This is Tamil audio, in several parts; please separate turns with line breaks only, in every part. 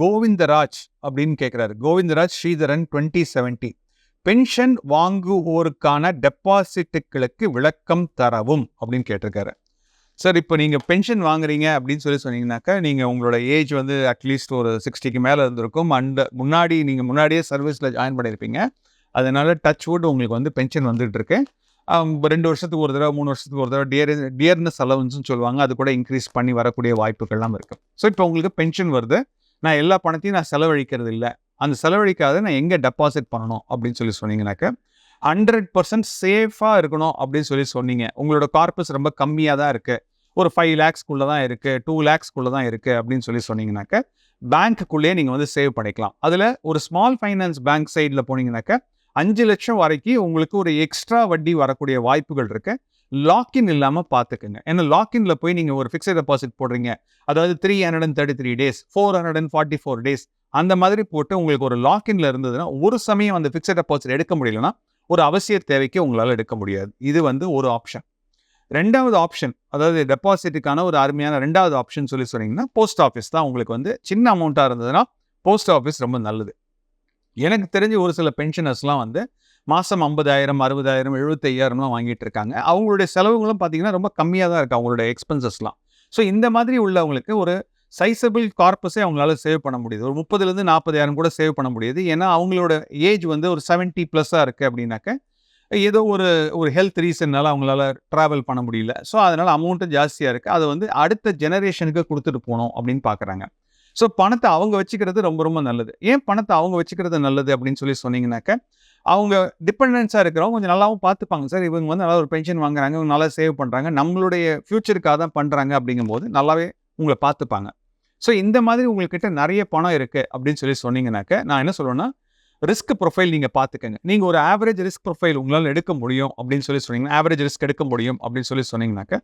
கோவிந்தராஜ் அப்படின்னு கேட்குறாரு Govindaraj Sridharan twenty seventy pension வாங்குவோருக்கான டெபாசிட்டுகளுக்கு விளக்கம் தரவும் அப்படின்னு கேட்டிருக்காரு. சார் இப்போ நீங்கள் பென்ஷன் வாங்குறீங்க அப்படின்னு சொல்லி சொன்னீங்கன்னாக்கா நீங்கள் உங்களோட ஏஜ் வந்து அட்லீஸ்ட் ஒரு சிக்ஸ்டிக்கு மேலே இருந்திருக்கும். அண்ட் முன்னாடி நீங்கள் முன்னாடியே சர்வீஸில் ஜாயின் பண்ணியிருப்பீங்க. அதனால டச் வுட் உங்களுக்கு வந்து பென்ஷன் வந்துட்டு இருக்கு. ரெண்டு வருஷத்துக்கு ஒரு தடவை மூணு வருஷத்துக்கு ஒரு தடவை டியர் டியர்னஸ் அலவன்ஸ்னு சொல்லுவாங்க. அது கூட இன்க்ரீஸ் பண்ணி வரக்கூடிய வாய்ப்புகள்லாம் இருக்குது ஸோ இப்போ உங்களுக்கு பென்ஷன் வருது. நான் எல்லா பணத்தையும் நான் செலவழிக்கிறது இல்லை. அந்த செலவழிக்காத நான் எங்கே டெபாசிட் பண்ணணும்? அப்படின்னு சொல்லி சொன்னீங்கன்னாக்க ஹண்ட்ரட் பர்சன்ட் சேஃபாக இருக்கணும் அப்படின்னு சொல்லி சொன்னீங்க. உங்களோட கார்பஸ் ரொம்ப கம்மியாக தான் இருக்குது ஒரு ஃபைவ் லேக்ஸ்க்குள்ளே தான் இருக்குது டூ லேக்ஸ்க்குள்ளே தான் இருக்குது அப்படின்னு சொல்லி சொன்னீங்கன்னாக்க பேங்க்குள்ளேயே நீங்கள் வந்து சேவ் பண்ணிக்கலாம். அதில் ஒரு ஸ்மால் ஃபைனான்ஸ் பேங்க் சைடில் போனீங்கன்னாக்க அஞ்சு லட்சம் வரைக்கும் உங்களுக்கு ஒரு எக்ஸ்ட்ரா வட்டி வரக்கூடிய வாய்ப்புகள் இருக்குது லாக்இன் இல்லாமல் பார்த்துக்குங்க ஏன்னா லாக்இன்ல போய் நீங்கள் ஒரு ஃபிக்ஸட் டெபாசிட் போடுறீங்க. அதாவது three hundred and thirty three days four hundred and forty four days அந்த மாதிரி போட்டு உங்களுக்கு ஒரு லாக்இன்ல இருந்ததுன்னா ஒரு சமயம் அந்த ஃபிக்ஸட் டெபாசிட் எடுக்க முடியலன்னா ஒரு அவசிய தேவைக்கு உங்களால் எடுக்க முடியாது. இது வந்து ஒரு ஆப்ஷன் ரெண்டாவது ஆப்ஷன் அதாவது டெபாசிட்டுக்கான ஒரு அருமையான ரெண்டாவது ஆப்ஷன் சொல்லி சொன்னீங்கன்னா போஸ்ட் ஆஃபீஸ் தான் உங்களுக்கு வந்து சின்ன அமௌண்ட்டாக இருந்ததுன்னா போஸ்ட் ஆஃபீஸ் ரொம்ப நல்லது. எனக்கு தெரிஞ்சு ஒரு சில பென்ஷனர்ஸ்லாம் வந்து மாதம் ஐம்பதாயிரம் அறுபதாயிரம் எழுபத்தையாயிரம்லாம் வாங்கிட்டு இருக்காங்க அவங்களுடைய செலவுகளும் பார்த்தீங்கன்னா ரொம்ப கம்மியாக தான் இருக்குது அவங்களுடைய எக்ஸ்பென்சஸ்லாம் ஸோ இந்த மாதிரி உள்ளவங்களுக்கு ஒரு சைசபிள் கார்பஸே அவங்களால சேவ் பண்ண முடியுது. ஒரு முப்பதுலேருந்து நாற்பதாயிரம் கூட சேவ் பண்ண முடியுது. ஏன்னா அவங்களோட ஏஜ் வந்து ஒரு செவன்ட்டி ப்ளஸ்ஸாக இருக்குது அப்படின்னாக்க ஏதோ ஒரு ஒரு ஹெல்த் ரீசன்னால அவங்களால ட்ராவல் பண்ண முடியல. ஸோ அதனால் அமௌண்ட்டும் ஜாஸ்தியாக இருக்குது அதை வந்து அடுத்த ஜெனரேஷனுக்கு கொடுத்துட்டு போகணும் அப்படின்னு பார்க்குறாங்க ஸோ பணத்தை அவங்க வச்சுக்கிறது ரொம்ப ரொம்ப நல்லது. ஏன் பணத்தை அவங்க வச்சுக்கிறது நல்லது அப்படின்னு சொல்லி சொன்னீங்கன்னாக்க அவங்க டிபெண்டன்ஸாக இருக்கிறவங்க கொஞ்சம் நல்லாவும் பார்த்துப்பாங்க. சார் இவங்க வந்து நல்லா ஒரு பென்ஷன் வாங்குறாங்க இவங்க நல்லா சேவ் பண்ணுறாங்க நம்மளுடைய ஃப்யூச்சருக்காக தான் பண்ணுறாங்க அப்படிங்கும்போது நல்லாவே உங்களை பார்த்துப்பாங்க. ஸோ இந்த மாதிரி உங்கள்கிட்ட நிறைய பணம் இருக்குது அப்படின்னு சொல்லி சொன்னீங்கன்னாக்க நான் என்ன சொல்லுவேன்னா ரிஸ்க் ப்ரொஃபைல் நீங்கள் பார்த்துக்கங்க நீங்கள் ஒரு ஆவரேஜ் ரிஸ்க் ப்ரொஃபைல் உங்களால் எடுக்க முடியும் அப்படின்னு சொல்லி சொன்னீங்கன்னா ஆவரேஜ் ரிஸ்க் எடுக்க முடியும் அப்படின்னு சொல்லி சொன்னீங்கன்னாக்க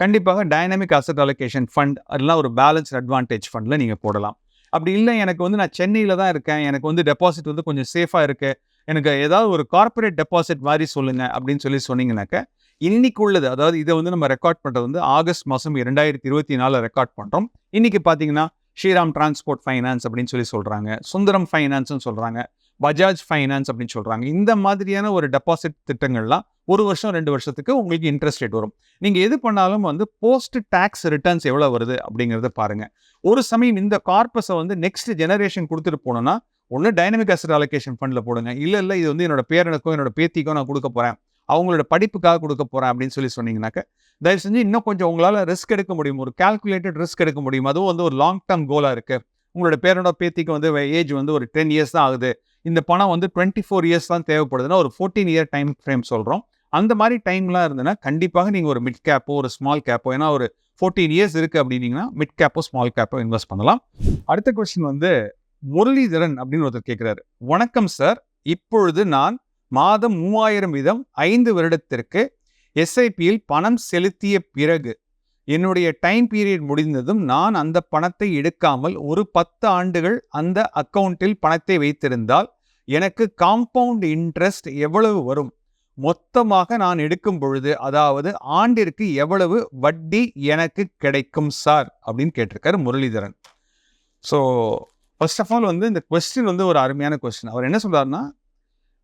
கண்டிப்பாக டைனாமிக் அசட் அலோகேஷன் ஃபண்ட் அதெல்லாம் ஒரு பேலன்ஸ் அட்வான்டேஜ் ஃபண்டில் நீங்கள் போடலாம். அப்படி இல்லை எனக்கு வந்து நான் சென்னையில் தான் இருக்கேன். எனக்கு வந்து டெபாசிட் வந்து கொஞ்சம் சேஃபாக இருக்குது எனக்கு ஏதாவது ஒரு கார்ப்பரேட் டெபாசிட் மாதிரி சொல்லுங்கள் அப்படின்னு சொல்லி சொன்னீங்கன்னாக்க இன்னைக்கு உள்ளது அதாவது இதை வந்து நம்ம ரெக்கார்ட் பண்ணுறது வந்து ஆகஸ்ட் மாதம் இரண்டாயிரத்தி இருபத்தி நாலில் ரெக்கார்ட் பண்ணுறோம் இன்றைக்கி பார்த்தீங்கன்னா ஸ்ரீராம் டிரான்ஸ்போர்ட் ஃபைனான்ஸ் அப்படின்னு சொல்லி சொல்கிறாங்க சுந்தரம் ஃபைனான்ஸ்னு சொல்கிறாங்க பஜாஜ் ஃபைனான்ஸ் அப்படின்னு சொல்கிறாங்க இந்த மாதிரியான ஒரு டெபாசிட் திட்டங்கள்லாம் ஒரு வருஷம் ரெண்டு வருஷத்துக்கு உங்களுக்கு இன்ட்ரெஸ்ட் ரேட் வரும். நீங்கள் எது பண்ணாலும் வந்து போஸ்ட் டேக்ஸ் ரிட்டர்ன்ஸ் எவ்வளோ வருது அப்படிங்கிறத பாருங்கள் ஒரு சமயம் இந்த கார்பஸை வந்து நெக்ஸ்ட் ஜெனரேஷன் கொடுத்துட்டு போனோம்னா ஒன்று டைனமிக் அசட் அலோகேஷன் ஃபண்டில் போடுங்க. இல்லை இல்லை இது வந்து என்னோட பேரனுக்கோ என்னோட பேத்திக்கோ நான் கொடுக்க போகிறேன் அவங்களோட படிப்புக்காக கொடுக்க போகிறேன் அப்படின்னு சொல்லி சொன்னீங்கன்னாக்க தயவு செஞ்சு இன்னும் கொஞ்சம் உங்களால் ரிஸ்க் எடுக்க முடியும். ஒரு கால்குலேட்டட் ரிஸ்க் எடுக்க முடியும். அதுவும் வந்து ஒரு லாங் டேர்ம் கோலாக இருக்குது உங்களோட பேரனோட பேத்திக்கு வந்து ஏஜ் வந்து ஒரு டென் இயர்ஸ் தான் ஆகுது. இந்த பணம் வந்து டுவெண்ட்டி ஃபோர் இயர்ஸ் தான் தேவைப்படுதுன்னா ஒரு ஃபோர்டீன் இயர் டைம் ஃப்ரேம் சொல்கிறோம் அந்த மாதிரி டைம்லாம் இருந்ததுன்னா கண்டிப்பாக நீங்கள் ஒரு மிட் கேப்போ ஒரு ஸ்மால் கேப்போ ஏன்னா ஒரு ஃபோர்டீன் இயர்ஸ் இருக்குது அப்படின்னீங்கன்னா மிட் கேப்போ ஸ்மால் கேப்போ இன்வெஸ்ட் பண்ணலாம். அடுத்த கொஸ்டின் வந்து முரளிதரன் அப்படின்னு ஒருத்தர் கேட்குறாரு வணக்கம் சார் இப்பொழுது நான் மாதம் மூவாயிரம் வீதம் ஐந்து வருடத்திற்கு எஸ்ஐபியில் பணம் செலுத்திய பிறகு என்னுடைய டைம் பீரியட் முடிந்ததும் நான் அந்த பணத்தை எடுக்காமல் ஒரு பத்து ஆண்டுகள் அந்த அக்கௌண்ட்டில் பணத்தை வைத்திருந்தால் எனக்கு காம்பவுண்ட் இன்ட்ரெஸ்ட் எவ்வளவு வரும்? மொத்தமாக நான் எடுக்கும் பொழுது அதாவது ஆண்டிற்கு எவ்வளவு வட்டி எனக்கு கிடைக்கும் சார்? அப்படின்னு கேட்டிருக்காரு Muralidharan. So first of all வந்து இந்த கொஸ்டின் வந்து ஒரு அருமையான கொஸ்டின் அவர் என்ன சொல்கிறாருன்னா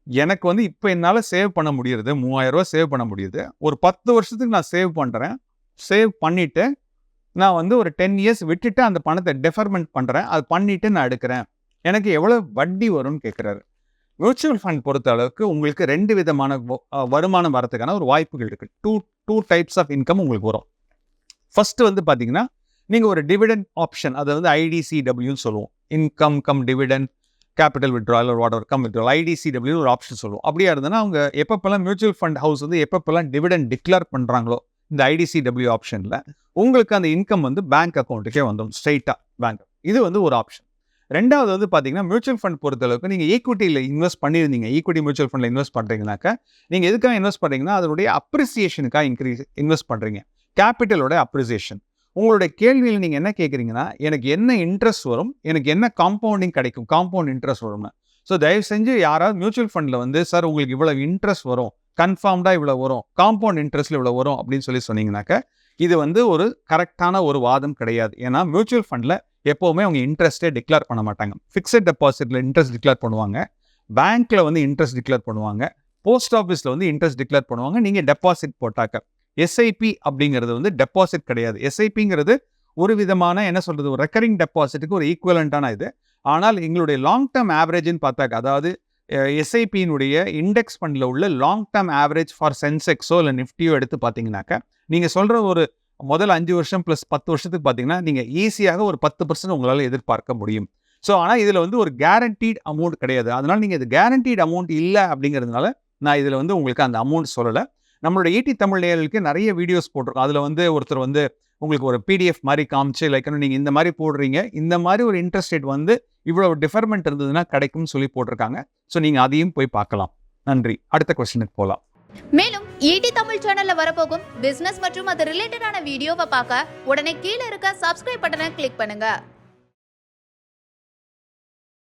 எனக்கு வந்து இப்போ என்னால் சேவ் பண்ண முடியுது மூவாயிரம் ரூபா சேவ் பண்ண முடியுது. ஒரு பத்து வருஷத்துக்கு நான் சேவ் பண்ணுறேன் சேவ் பண்ணிவிட்டு நான் வந்து ஒரு டென் இயர்ஸ் விட்டுட்டு அந்த பணத்தை டெஃபர்மெண்ட் பண்ணுறேன் அது பண்ணிவிட்டு நான் எடுக்கிறேன். எனக்கு எவ்வளோ வட்டி வரும்னு கேட்குறாரு மியூச்சுவல் ஃபண்ட் பொறுத்த அளவுக்கு உங்களுக்கு ரெண்டு விதமான வருமானம் வரதுக்கான ஒரு வாய்ப்புகள் இருக்குது two two types of income உங்களுக்கு வரும். ஃபஸ்ட்டு வந்து பார்த்தீங்கன்னா நீங்கள் ஒரு டிவிடெண்ட் ஆப்ஷன் அதை வந்து ஐடிசிடபிள்யூன்னு சொல்லுவோம். Income cum dividend capital withdrawal ஒரு வாட் கம் விட்ரால் ஐடிசிடபிள்யூ ஒரு ஆப்ஷன் சொல்லுவோம். அப்படியா இருந்ததுன்னா அவங்க எப்பப்பெல்லாம் மியூச்சுவல் ஃபண்ட் ஹவுஸ் வந்து எப்பப்பெல்லாம் டிவிடெண்ட் டிக்ளேர் பண்ணுறாங்களோ இந்த ஐடிசிடபிள்யூ ஆப்ஷனில் உங்களுக்கு அந்த இன்கம் வந்து பேங்க் அக்கௌண்ட்டுக்கே வந்துடும் ஸ்ட்ரைட்டாக பேங்க் இது வந்து ஒரு ஆப்ஷன் ரெண்டாவது வந்து பார்த்தீங்கன்னா மியூச்சுவல் ஃபண்ட் பொறுத்தளவுக்கு நீங்கள் ஈக்குவிட்டியில் இன்வெஸ்ட் பண்ணியிருந்தீங்க. ஈக்விட்டி மியூச்சுவல் ஃபண்டில் இன்வெஸ்ட் பண்ணுறீங்கனாக்கா நீங்கள் எதுக்காக இன்வெஸ்ட் பண்ணுறீங்கன்னா அதனுடைய அப்ரிசியேஷனுக்காக இன்க்ரீஸ் இன்வெஸ்ட் பண்ணுறீங்க கேபிட்டலோட அப்ரிசியேஷன் உங்களுடைய கேள்வியில் நீங்கள் என்ன கேட்குறீங்கன்னா எனக்கு என்ன இன்ட்ரெஸ்ட் வரும் எனக்கு என்ன காம்பவுண்டிங் கிடைக்கும் காம்பவுண்ட் இன்ட்ரெஸ்ட் வரும்னு. ஸோ தயவு செஞ்சு யாராவது மியூச்சுவல் ஃபண்டில் வந்து சார் உங்களுக்கு இவ்வளோ இன்ட்ரெஸ்ட் வரும் கன்ஃபார்ம்டாக இவ்வளோ வரும் காம்பவுண்ட் இன்ட்ரெஸ்ட்டில் இவ்வளோ வரும் அப்படின்னு சொல்லி சொன்னீங்கன்னாக்க இது வந்து ஒரு கரெக்டான ஒரு வாதம் கிடையாது. ஏன்னா மியூச்சுவல் ஃபண்டில் எப்போவுமே அவங்க இன்ட்ரெஸ்ட்டே டிக்ளேர் பண்ண மாட்டாங்க. ஃபிக்ஸட் டெபாசிட்டில் இன்ட்ரெஸ்ட் டிக்ளேர் பண்ணுவாங்க. பேங்க்கில் வந்து இன்ட்ரெஸ்ட் டிக்ளேர் பண்ணுவாங்க. போஸ்ட் ஆஃபீஸில் வந்து இன்ட்ரெஸ்ட் டிக்ளேர் பண்ணுவாங்க. நீங்கள் டெபாசிட் போட்டாக்க. எஸ்ஐபி அப்படிங்கிறது வந்து டெபாசிட் கிடையாது. எஸ்ஐபிங்கிறது ஒரு விதமான என்ன சொல்கிறது ஒரு ரெக்கரிங் டெபாசிட்டுக்கு ஒரு ஈக்குவலண்ட்டான இது. ஆனால் எங்களுடைய லாங் டேர்ம் ஆவரேஜ்னு பார்த்தாக்க அதாவது எஸ்ஐபியினுடைய இண்டெக்ஸ் ஃபண்டில் உள்ள லாங் டேர்ம் ஆவரேஜ் ஃபார் சென்செக்ஸோ இல்லை நிஃப்டியோ எடுத்து பார்த்தீங்கன்னாக்க நீங்கள் சொல்கிற ஒரு முதல் அஞ்சு வருஷம் ப்ளஸ் பத்து வருஷத்துக்கு பார்த்தீங்கன்னா நீங்கள் ஈஸியாக ஒரு பத்து பர்சன்ட் உங்களால் எதிர்பார்க்க முடியும். ஸோ ஆனால் இதில் வந்து ஒரு கேரண்டீட் அமௌண்ட் கிடையாது. அதனால் நீங்கள் இது கேரண்டீட் அமௌண்ட் இல்லை அப்படிங்கிறதுனால நான் இதில் வந்து உங்களுக்கு அந்த அமௌண்ட் சொல்லலை. நம்மளோட ஈடி தமிழ் நேயர்களுக்கு நிறைய வீடியோஸ் போட்டிருக்கோம். அதில் வந்து ஒருத்தர் வந்து உங்களுக்கு ஒரு பிடிஎஃப் மாதிரி காமிச்சு லைக் நீங்கள் இந்த மாதிரி போடுறீங்க. இந்த மாதிரி ஒரு இன்ட்ரெஸ்ட் ரேட் வந்து இவ்வளவு டிஃபர்மெண்ட் இருந்ததுன்னா கிடைக்கும்னு சொல்லி போட்டிருக்காங்க. ஸோ நீங்கள் அதையும் போய் பார்க்கலாம். நன்றி. அடுத்த கொஸ்டினுக்கு போகலாம்
மேலும் ஈடி தமிழ் சேனல்ல வரப்போகும் பிசினஸ் மற்றும் அது ரிலேட்டடான வீடியோவை பார்க்க உடனே கீழே இருக்க சப்ஸ்கிரைப் பட்டனை கிளிக் பண்ணுங்க.